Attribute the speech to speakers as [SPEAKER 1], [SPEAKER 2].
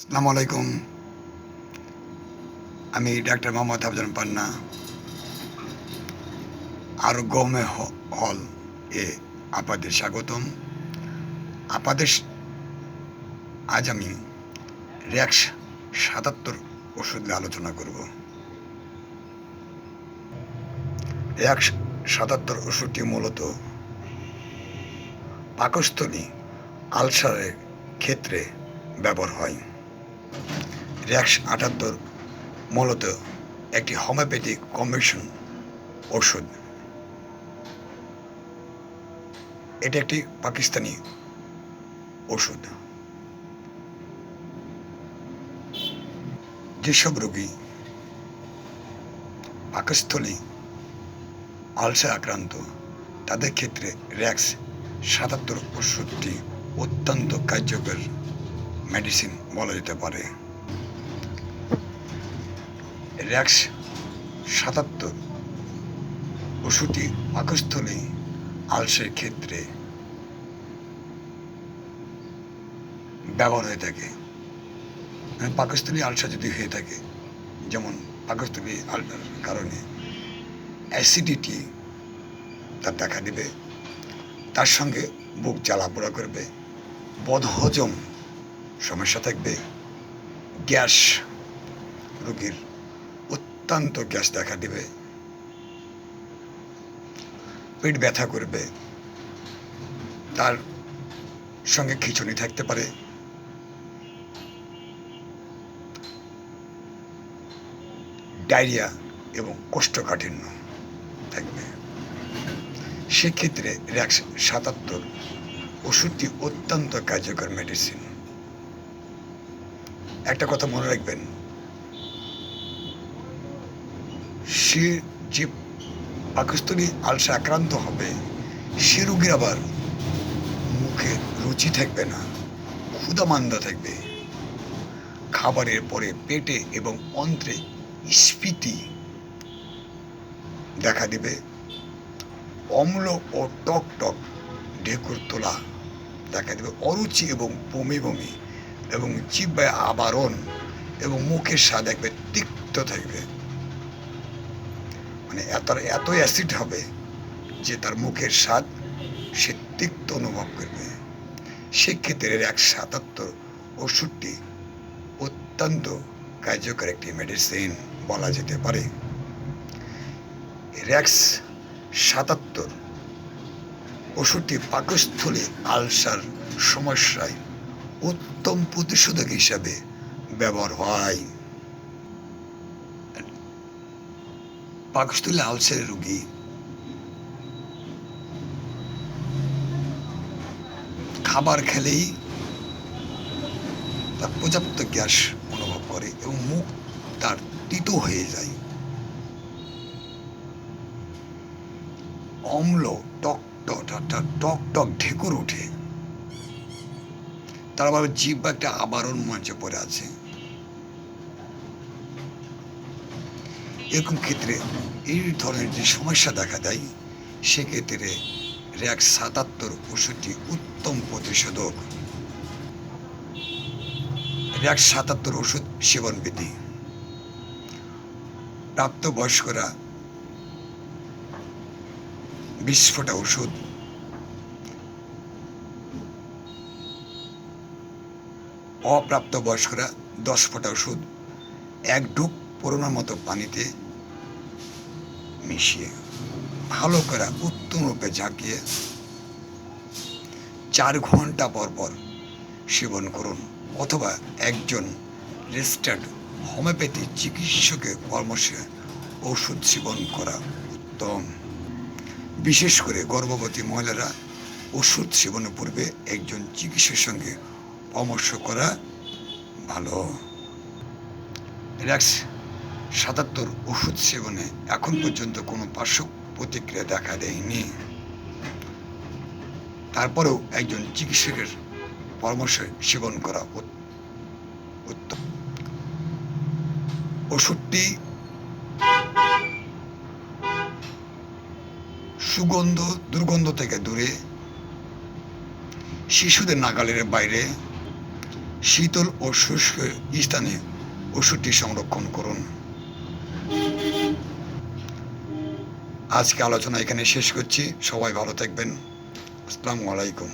[SPEAKER 1] আসসালামু আলাইকুম আমি ডাক্তার মোহাম্মদ আফজান পান্না। আরোগ্যমে হ- হল এ আপাদের স্বাগতম। আপাদের আজ আমি র্যাক্স সাতাত্তর ওষুধ নিয়ে আলোচনা করব। র্যাক্স সাতাত্তর ওষুধটি মূলত পাকস্থলী আলসারের ক্ষেত্রে ব্যবহার হয়। র্যাক্স আটাত্তর মূলত একটি হোমিওপ্যাথিক কম্বিনেশন ওষুধ। এটা একটি পাকিস্তানি ওষুধ। যেসব রোগী পাকস্থলী আলসার আক্রান্ত, তাদের ক্ষেত্রে র্যাক্স সাতাত্তর ওষুধটি অত্যন্ত কার্যকর মেডিসিন বলা যেতে পারে। র্যাক্স সাতাত্তর ওষুধটি পাকস্থলী আলসের ক্ষেত্রে ব্যবহার হয়ে থাকে। মানে পাকস্থলী আলসা যদি হয়ে থাকে, যেমন পাকস্থলী আলসার কারণে অ্যাসিডিটি তার দেখা দেবে, তার সঙ্গে বুক জ্বালা জ্বালাপোড়া করবে, বদহজম সমস্যা থাকবে। গ্যাস রোগীর অত্যন্ত গ্যাস দেখা দিবে। পেট ব্যথা করবে। তার সঙ্গে খিচুনি থাকতে পারে। ডায়রিয়া এবং কোষ্ঠকাঠিন্য থাকবে। সেক্ষেত্রে র্যাক্স সাতাত্তর ওষুধটি অত্যন্ত কার্যকর মেডিসিন। একটা কথা মনে রাখবেন। সে যে পাকিস্তানি আলসা আক্রান্ত হবে, সে রোগীর আবার মুখে রুচি থাকবে না ক্ষুদামান্দা থাকবে। খাবারের পরে পেটে এবং অন্ত্রে স্ফীতি দেখা দিবে। অম্ল ও টক টক ঢেকুর তোলা দেখা দেবে। অরুচি এবং বমি বমি এবং জিব্বায় আবরণ এবং মুখের স্বাদ একবে তিক্ত থাকবে। মানে এত এত অ্যাসিড হবে যে তার মুখের স্বাদ সে তিক্ত অনুভব করবে। সেক্ষেত্রে এক সাতাত্তর ওষুধটি অত্যন্ত কার্যকর একটি মেডিসিন বলা যেতে পারে। র্যাক্স সাতাত্তর ওষুধটি পাকস্থলী আলসার সমস্যায় উত্তম প্রতিষেধক হিসাবে ব্যবহার হয়। পাকস্থলী আলসারের রুগী। খাবার খেলেই তার পর্যাপ্ত গ্যাস অনুভব করে এবং মুখ তার তিতো হয়ে যায়। অম্ল টক টক টক টক ঢেকুর ওঠে। তার আবার জিভ একটা আবরণ মঞ্চে পড়ে আছে। এরকম ক্ষেত্রে এই ধরনের যে সমস্যা দেখা দেয়, সেক্ষেত্রে র্যাক সাতাত্তর ওষুধটি উত্তম প্রতিষেধক র্যাক সাতাত্তর ওষুধ সেবন বিধি। প্রাপ্তবয়স্করা বিশ ফোঁটা ওষুধ অপ্রাপ্ত বয়স্করা দশ ফোঁটা ওষুধ এক ডুব পুরোনোর মতো পানিতে মিশিয়ে ভালো করে উত্তম রূপে ঝাঁকিয়ে চার ঘণ্টা পর পর সেবন করুন অথবা একজন রেজিস্টার্ড হোমিওপ্যাথি চিকিৎসকের পরামর্শে ওষুধ সেবন করা উত্তম। বিশেষ করে গর্ভবতী মহিলারা ওষুধ সেবনের পূর্বে একজন চিকিৎসকের সঙ্গে পরামর্শ করা ভালো। রিল্যাক্স, সাতাত্তর ওষুধ সেবনে এখন পর্যন্ত কোনো পার্শ্ব প্রতিক্রিয়া দেখা দেয়নি। তারপরেও একজন চিকিৎসকের পরামর্শ সেবন করা উত- উত্তম ওষুধটি সুগন্ধ, দুর্গন্ধ থেকে দূরে, শিশুদের নাগালের বাইরে শীতল ও শুষ্ক স্থানে ওষুধটি সংরক্ষণ করুন। আজকে আলোচনা এখানে শেষ করছি। সবাই ভালো থাকবেন। আসসালামু আলাইকুম।